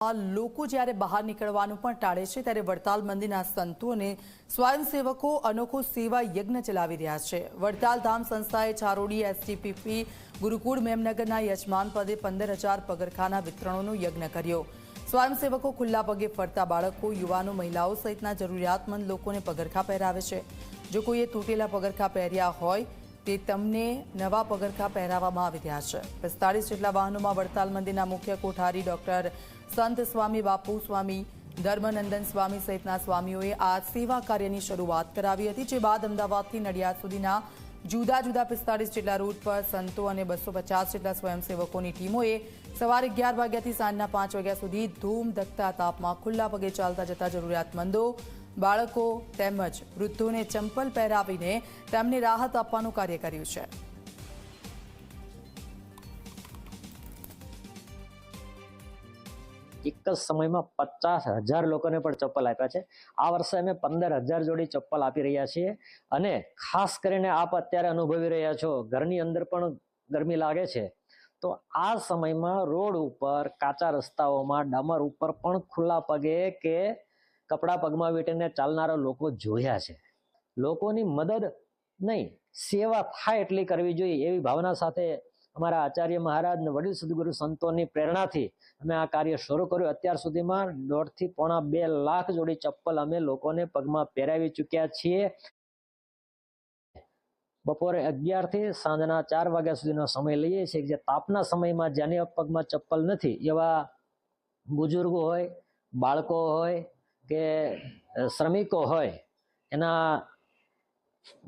લોકો જ્યારે બહાર નીકળવાનું પણ ટાળે છે, ત્યારે વડતાલ મંદિરના સંતો અને સ્વયંસેવકો અનોખો સેવા યજ્ઞ ચલાવી રહ્યા છે. વડતાલ ધામ સંસ્થાએ ચારોડી એસટીપીપી ગુરુકુળ મેમનગરના યજમાન પદે પંદર હજાર પગરખાના વિતરણોનો યજ્ઞ કર્યો. સ્વયંસેવકો ખુલ્લા પગે ફરતા બાળકો, યુવાનો, મહિલાઓ સહિતના જરૂરિયાતમંદ લોકોને પગરખા પહેરાવે છે. જો કોઈએ તૂટેલા પગરખા પહેર્યા હોય, તે તમને નવા પગરખા પહેરાવવામાં આવી રહ્યા છે. પિસ્તાળીસ જેટલા વાહનોમાં વડતાલ મંદિરના મુખ્ય કોઠારી ડોક્ટર સંત સ્વામી, બાપુ સ્વામી, ધર્મનંદન સ્વામી સહિતના સ્વામીઓએ આ સેવા કાર્યની શરૂઆત કરાવી હતી, જે બાદ અમદાવાદથી નડિયાદ સુધીના જુદા જુદા પિસ્તાળીસ જેટલા રૂટ પર સંતો અને બસો પચાસ જેટલા સ્વયંસેવકોની ટીમોએ સવારે અગિયાર વાગ્યાથી સાંજના પાંચ વાગ્યા સુધી ધૂમ ધકતા તાપમાં ખુલ્લા પગે ચાલતા જતા જરૂરિયાતમંદો, બાળકો તેમજ વૃદ્ધોને ચંપલ પહેરાવીને તેમને રાહત આપવાનું કાર્ય કર્યું છે. એક જ સમયમાં પચાસ હજાર લોકોને પણ ચપ્પલ આપ્યા છે. આ વર્ષે અમે પંદર હજાર જોડી ચપ્પલ આપી રહ્યા છીએ અને ખાસ કરીને આપ અત્યારે અનુભવી રહ્યા છો, ઘરની અંદર પણ ગરમી લાગે છે. તો આ સમયમાં રોડ ઉપર, કાચા રસ્તાઓમાં, ડામર ઉપર પણ ખુલ્લા પગે કે કપડા પગમાં વીટીને ચાલનારા લોકો જોયા છે. લોકોની મદદ નહીં, સેવા થાય એટલી કરવી જોઈએ એવી ભાવના સાથે અમારા આચાર્ય મહારાજ ને વડીલ સદગુરુ સંતોની પ્રેરણાથી અમે આ કાર્ય શરૂ કર્યું. અત્યાર સુધીમાં દોઢથી પોણા બે લાખ જોડી ચપ્પલ અમે લોકોને પગમાં પહેરાવી ચૂક્યા છીએ. બપોરે અગિયારથી સાંજના ચાર વાગ્યા સુધીનો સમય લઈએ છીએ જે તાપના સમયમાં જેને પગમાં ચપ્પલ નથી, એવા બુજુર્ગો હોય, બાળકો હોય કે શ્રમિકો હોય, એના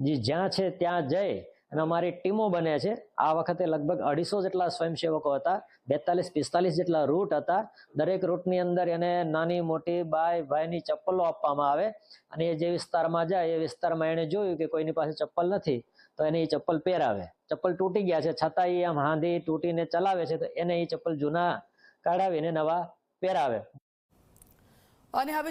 જે જ્યાં છે ત્યાં જઈ અને અમારી ટીમો બને છે. આ વખતે લગભગ અઢીસો જેટલા સ્વયંસેવકો હતા, બેતાલીસ, પિસ્તાલીસ જેટલા રૂટ હતા. દરેક રૂટની અંદર એને નાની, મોટી બાય ભાઈની ચપ્પલો આપવામાં આવે. અને એ જે વિસ્તારમાં જાય, એ વિસ્તારમાં એણે જોયું કે કોઈની પાસે ચપ્પલ નથી, તો એને એ ચપ્પલ પહેરાવે. ચપ્પલ તૂટી ગયા છે છતાં એ આમ હાંધી તૂટીને ચલાવે છે, તો એને એ ચપ્પલ જૂના કાઢાવીને નવા પહેરાવે. અને હવે